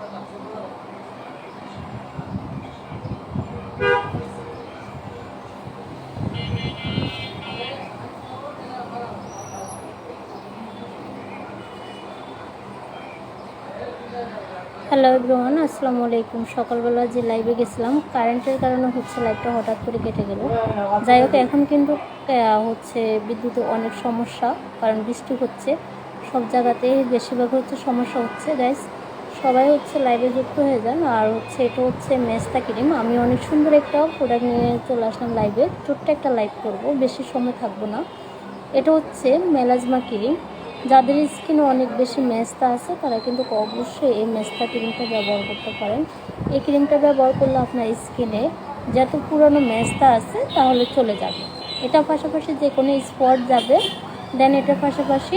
Hello everyone আসসালামু আলাইকুম। সকালবেলা যে লাইভে গেছিলাম কারেন্টের কারণে হচ্ছে লাইটটা হঠাৎ করে কেটে গেল। যাই হোক, এখন কিন্তু হচ্ছে বিদ্যুতে অনেক সমস্যা, কারণ বৃষ্টি হচ্ছে। সব জায়গাতে বেশিরভাগ হচ্ছে সমস্যা হচ্ছে গ্যাস সবাই হচ্ছে লাইভে যুক্ত হয়ে যান। আর হচ্ছে এটা হচ্ছে মেস্তা ক্রিম। আমি অনেক সুন্দর একটা প্রোডাক্ট নিয়ে চলে আসলাম লাইভে ছোট্ট একটা লাইভ করব, বেশি সময় থাকব না। এটা হচ্ছে মেলাজমা ক্রিম যাদের স্কিনে অনেক বেশি মেস্তা আছে, তারা কিন্তু অবশ্যই এই মেস্তা ক্রিমটা ব্যবহার করতে পারেন। এই ক্রিমটা ব্যবহার করলে আপনার স্কিনে যত পুরনো মেস্তা আছে, তাহলে চলে যাবে। এটা পাশাপাশি যে কোনো স্পট যাবে দেন এটার পাশাপাশি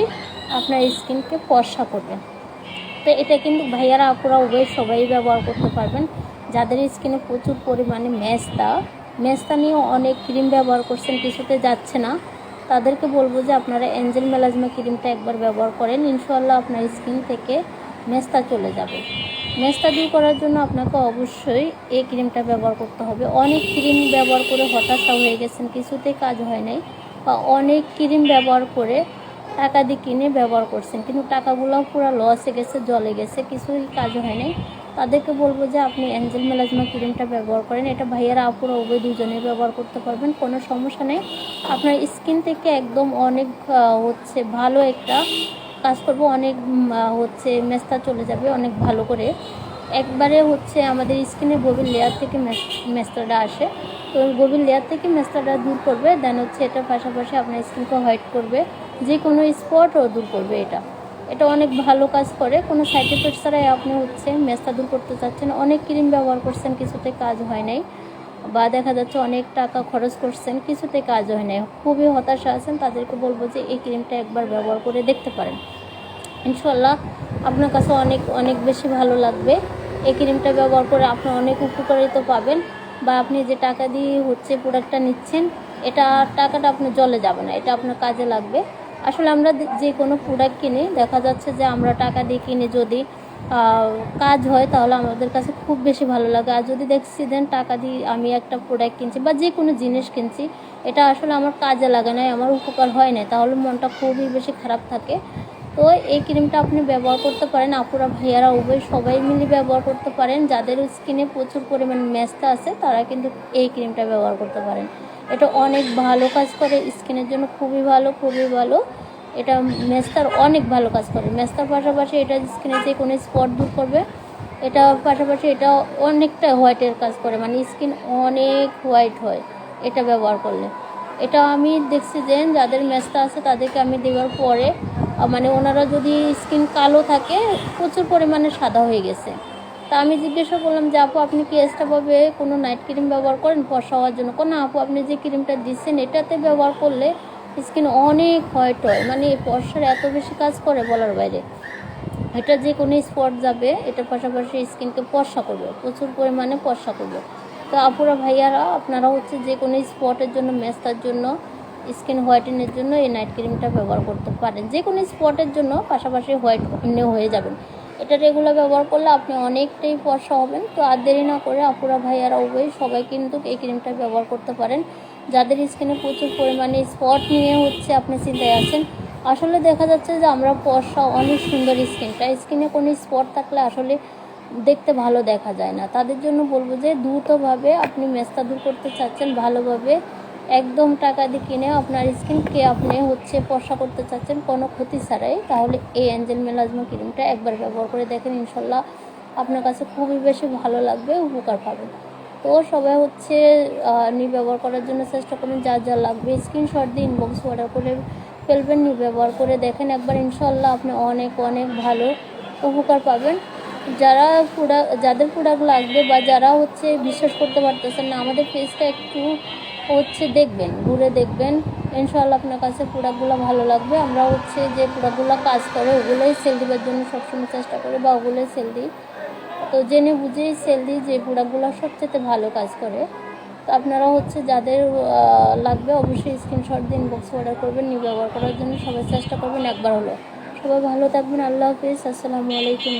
আপনার স্কিনকে ফর্সা করবে। তো এটা কিন্তু ভাইয়ারা আপুরা উভয় সবাই ব্যবহার করতে পারবেন। যাদের স্কিনে প্রচুর পরিমাণে মেস্তা মেস্তা নিয়েও অনেক ক্রিম ব্যবহার করছেন, কিছুতে যাচ্ছে না। তাদেরকে বলব যে আপনারা এঞ্জেল মেলাজমা ক্রিমটা একবার ব্যবহার করেন ইনশাল্লাহ আপনার স্কিন থেকে মেস্তা চলে যাবে। মেস্তা দূর করার জন্য আপনাকে অবশ্যই এই ক্রিমটা ব্যবহার করতে হবে। অনেক ক্রিম ব্যবহার করে হতাশা হয়ে গেছেন কিছুতেই কাজ হয় নাই। বা অনেক ক্রিম ব্যবহার করে টাকা দিয়ে কিনে ব্যবহার করছেন। কিন্তু টাকাগুলো পুরো লসে গেছে জলে গেছে, কিছুই কাজ হয় নাই। তাদেরকে বলব যে, আপনি অ্যাঞ্জেল মেলাজমা ক্রিমটা ব্যবহার করেন। এটা ভাইয়েরা আপুরা উভয় দুজনেই ব্যবহার করতে পারবেন, কোনো সমস্যা নেই। আপনার স্কিন থেকে একদম অনেক হচ্ছে ভালো একটা কাজ করব, অনেক হচ্ছে মেস্তা চলে যাবে, অনেক ভালো করে। একবারে হচ্ছে আমাদের স্কিনের গভীর লেয়ার থেকে মেস- মেস্তাটা আসে। তো গভীর লেয়ার থেকে মেস্তাটা দূর করবে দেন হচ্ছে এটার পাশাপাশি আপনার স্কিনকে হোয়াইট করবে। যে কোনো স্পটও দূর করবে এটা। এটা অনেক ভালো কাজ করে। কোনো সাইড এফেক্ট ছাড়াই আপনি হচ্ছে মেস্তা দূর করতে চাচ্ছেন। অনেক ক্রিম ব্যবহার করছেন, কিছুতে কাজ হয় নাই। বা দেখা যাচ্ছে অনেক টাকা খরচ করছেন, কিছুতে কাজ হয় নাই। খুবই হতাশা আছেন, তাদেরকে বলব যে এই ক্রিমটা একবার ব্যবহার করে দেখতে পারেন। ইনশাল্লাহ আপনার কাছে অনেক অনেক বেশি ভালো লাগবে। এই ক্রিমটা ব্যবহার করে আপনি অনেক উপকারিত পাবেন। বা আপনি যে টাকা দিয়ে হচ্ছে প্রোডাক্টটা নিচ্ছেন, এটা টাকাটা আপনি জলে যাবে না। এটা আপনার কাজে লাগবে। আসলে আমরা যে- কোনো প্রোডাক্ট কিনে, দেখা যাচ্ছে যে আমরা টাকা দিয়ে কিনে যদি কাজ হয় তাহলে আমাদের কাছে খুব বেশি ভালো লাগে। আর যদি দেখছি দেন টাকা দিয়ে আমি একটা প্রোডাক্ট কিনছি বা যে কোনো জিনিস কিনছি, এটা আসলে আমার কাজে লাগে নাই, আমার উপকার হয় না তাহলে মনটা খুবই বেশি খারাপ থাকে। তো এই ক্রিমটা আপনি ব্যবহার করতে পারেন। আপুরা, ভাইয়ারা, উভয় সবাই মিলে ব্যবহার করতে পারেন। যাদের স্কিনে প্রচুর পরিমাণ মেস্তা আছে, তারা কিন্তু এই ক্রিমটা ব্যবহার করতে পারেন। এটা অনেক ভালো কাজ করে স্কিনের জন্য, খুবই ভালো খুবই ভালো। এটা মেস্তার অনেক ভালো কাজ করে। মেস্তার পাশাপাশি এটা স্কিনে যে কোনো স্পট দূর করবে, এটা পাশাপাশি এটা অনেকটা হোয়াইটের কাজ করে। মানে স্কিন অনেক হোয়াইট হয় এটা ব্যবহার করলে। এটা আমি দেখছি যে যাদের মেস্তা আছে, তাদেরকে আমি দেওয়ার পরে মানে ওনারা যদি স্কিন কালো থাকে, প্রচুর পরিমাণে সাদা হয়ে গেছে। তা আমি জিজ্ঞাসা করলাম যে, আপু, আপনি কি এক্সট্রাভাবে কোনো নাইট ক্রিম ব্যবহার করেন? ফর্সা হওয়ার জন্য। কোনো আপু, আপনি যে ক্রিমটা দিচ্ছেন, এটাতে ব্যবহার করলে স্কিন অনেক হোয়াইট হয়। মানে ফর্সার এত বেশি কাজ করে বলার বাইরে। এটা যে কোনো স্পট যাবে, এটার পাশাপাশি স্কিনকে ফর্সা করবে, প্রচুর পরিমাণে ফর্সা করবে। তো, আপুরা, ভাইয়ারা, আপনারা হচ্ছে যে কোনো স্পটের জন্য মেস্তার জন্য স্কিন হোয়াইটেনের জন্য এই নাইট ক্রিমটা ব্যবহার করতে পারেন। যে কোনো স্পটের জন্য পাশাপাশি হোয়াইট এমনি হয়ে যাবেন এটা রেগুলার ব্যবহার করলে আপনি অনেকটাই ফর্সা হবেন। তো আর দেরি না করে আপুরা ভাইয়ারা উভয় সবাই কিন্তু এই ক্রিমটা ব্যবহার করতে পারেন। যাদের স্কিনে প্রচুর পরিমাণে স্পট নিয়ে হচ্ছে আপনি চিন্তায় আছেন, আসলে দেখা যাচ্ছে যে আমরা ফর্সা, অনেক সুন্দর স্কিনটা। স্কিনে কোনো স্পট থাকলে আসলে দেখতে ভালো দেখা যায় না। তাদের জন্য বলব যে দ্রুতভাবে আপনি মেস্তা দূর করতে চাচ্ছেন, ভালোভাবে একদম টাকা দিয়ে কিনে আপনার স্কিনকে আপনি হচ্ছে ফর্সা করতে চাচ্ছেন, কোনো ক্ষতি ছাড়াই, তাহলে এই অ্যাঞ্জেল মেলাজমা ক্রিমটা একবার ব্যবহার করে দেখেন, ইনশাল্লাহ আপনার কাছে খুবই বেশি ভালো লাগবে, উপকার পাবেন। তো সবাই হচ্ছে নি ব্যবহার করার জন্য চেষ্টা করুন, যা যা লাগবে স্ক্রিনশট দিয়ে ইনবক্স অর্ডার করে ফেলবেন নি ব্যবহার করে দেখেন, একবার ইনশাল্লাহ আপনি অনেক অনেক ভালো উপকার পাবেন। যারা প্রোডাক্ট যাদের প্রোডাক্ট লাগবে বা যারা হচ্ছে বিশ্বাস করতে পারতেছেন না, আমাদের পেজটা একটু হচ্ছে দেখবেন, ঘুরে দেখবেন। ইনশাল্লাহ আপনার কাছে প্রোডাক্টগুলো ভালো লাগবে। আমরা হচ্ছে যে প্রোডাক্টগুলো কাজ করে, ওগুলোই সেল দেওয়ার জন্য সবসময় চেষ্টা করি বা ওগুলোই সেল দিই। তো জেনে বুঝেই সেল দিই যে প্রোডাক্টগুলো সবচেয়ে ভালো কাজ করে। তো আপনারা হচ্ছে যাদের লাগবে অবশ্যই স্ক্রিনশট দিন বক্স অর্ডার করবেন নিয়ে ব্যবহার করার জন্য সবাই চেষ্টা করবেন একবার হলো সবাই ভালো থাকবেন, আল্লাহ হাফিজ। আসসালামু আলাইকুম